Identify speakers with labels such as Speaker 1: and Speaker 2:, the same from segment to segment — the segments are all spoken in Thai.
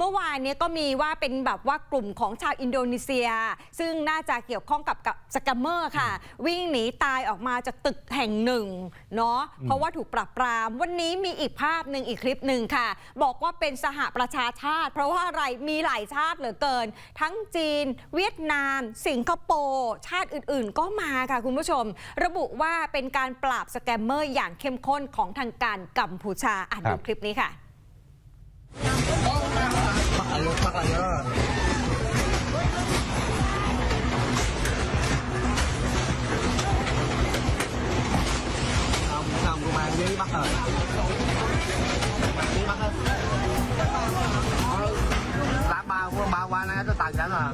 Speaker 1: เมื่อวานเนี้ก็มีว่าเป็นแบบว่ากลุ่มของชาวอินโดนีเซีย ซึ่งน่าจะเกี่ยวข้องกับกับสแกมเมอร์ค่ะ วิ่งหนีตายออกมาจากตึกแห่งหนึ่งเนาะเพราะว่าถูกปรับปราม วันนี้มีอีกภาพหนึ่งอีกคลิปหนึ่งค่ะ บอกว่าเป็นสหประชาชาติ เพราะว่าอะไรมีหลายชาติเหลือเกิน ทั้งจีน เวียดนาม สิงคโปร์ชาติอื่น ๆ ก็มาค่ะคุณผู้ชม ระบุว่าเป็นการปราบสแกมเมอร์อย่างเข้มข้นของทางการกัมพูชาอ่านดูคลิปนี้ค่ะ
Speaker 2: ร้านบาวกบาร์วานนะจะต่างกันหรอ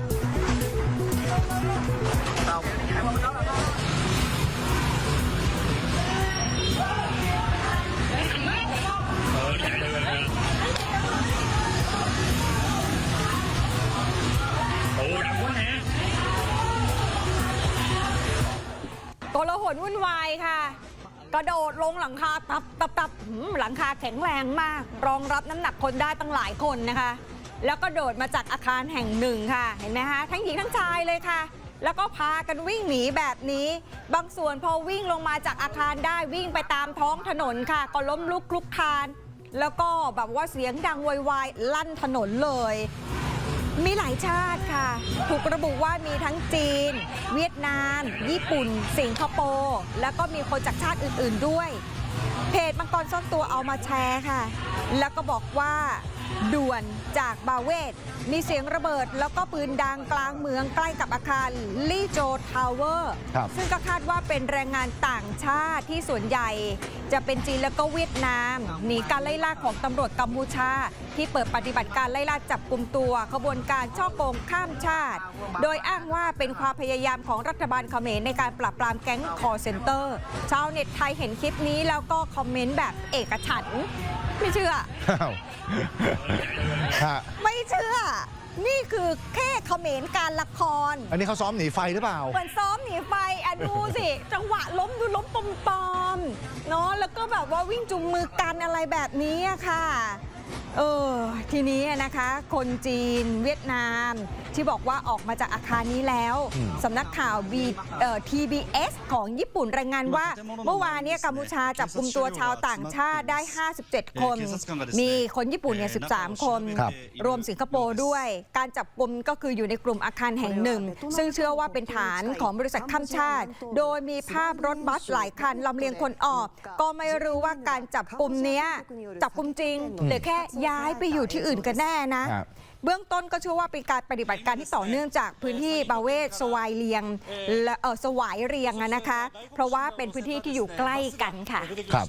Speaker 2: เรา
Speaker 1: โกลาหดวุ่นวายค่ะ กระโดดลงหลังคาตับตับตับหืมหลังคาแข็งแรงมาก รองรับน้ำหนักคนได้ตั้งหลายคนนะคะ แล้วก็โดดมาจากอาคารแห่งหนึ่งค่ะ เห็นไหมคะทั้งหญิงทั้งชายเลยค่ะ แล้วก็พากันวิ่งหนีแบบนี้ บางส่วนพอวิ่งลงมาจากอาคารได้วิ่งไปตามท้องถนนค่ะ ก็ล้มลุกคลุกคลาน แล้วก็แบบว่าเสียงดังโวยวายลั่นถนนเลย มีหลายชาติค่ะ ถูกระบุว่ามีทั้งจีน เวียดนาม ญี่ปุ่น สิงคโปร์แล้วก็มีคนจากชาติอื่น ๆด้วย เพจมังกรซ่อนตัวเอามาแชร์ค่ะ แล้วก็บอกว่า ด่วนจากบาเวตมีเสียงระเบิดแล้วก็ปืนดังกลางเมืองใกล้กับอาคารลี่โจทาวเวอร์
Speaker 3: ครับ
Speaker 1: ซึ่งก็คาดว่าเป็นแรงงานต่างชาติที่ส่วนใหญ่ จะเป็นจีนแล้วก็เวียดนามหนีการไล่ล่าของตำรวจกัมพูชา ที่เปิดปฏิบัติการไล่ล่าจับกลุ่มตัวขบวนการช่อโกงข้ามชาติ โดยอ้างว่าเป็นความพยายามของรัฐบาลเขมรในการปราบปรามแก๊งคอร์เซนเตอร์ ชาวเน็ตไทยเห็นคลิปนี้แล้วก็คอมเมนต์แบบเอกฉันท์ ไม่เชื่อ
Speaker 3: อ้าวฮะ
Speaker 1: ไม่เชื่อ นี่คือแค่เขมรการละคร
Speaker 3: อันนี้เขาซ้อมหนีไฟหรือเปล่า
Speaker 1: เหมือนซ้อมหนีไฟอะดูสิ จังหวะล้มดูล้มปลอมๆเนาะแล้วก็แบบว่าวิ่งจุงมือกันอะไรแบบนี้อะค่ะ เออ ทีนี้นะคะ คนจีนเวียดนาม ที่บอกว่าออกมาจากอาคารนี้แล้ว
Speaker 3: อืม
Speaker 1: สำนักข่าว B เอ่อ TBS ของญี่ปุ่นรายงานว่า เมื่อวานเนี้กัมพูชาจับกลุ่มตัวชาวต่างชาติได้ 57 คน มีคนญี่ปุ่นเนี่ย 13 คน
Speaker 3: ครับ
Speaker 1: รวมสิงคโปร์ด้วย การจับกลุ่มก็คืออยู่ในกลุ่มอาคารแห่งหนึ่ง ซึ่งเชื่อว่าเป็นฐานของบริษัทข้ามชาติ โดยมีภาพรถบัสหลายคันลำเลียงคนออก ก็ไม่รู้ว่าการจับกลุ่มเนี้ยจับกลุ่มจริงหรือแค่ย้ายไปอยู่ที่อื่นกันแน่นะ
Speaker 3: ครับ
Speaker 1: เบื้องต้นก็เชื่อว่าเป็นการปฏิบัติการที่ต่อเนื่องจากพื้นที่บาเวศสวายเรียงและเออสวายเรียงอะนะคะ เพราะว่าเป็นพื้นที่ที่อยู่ใกล้กันค่ะ
Speaker 3: ครับ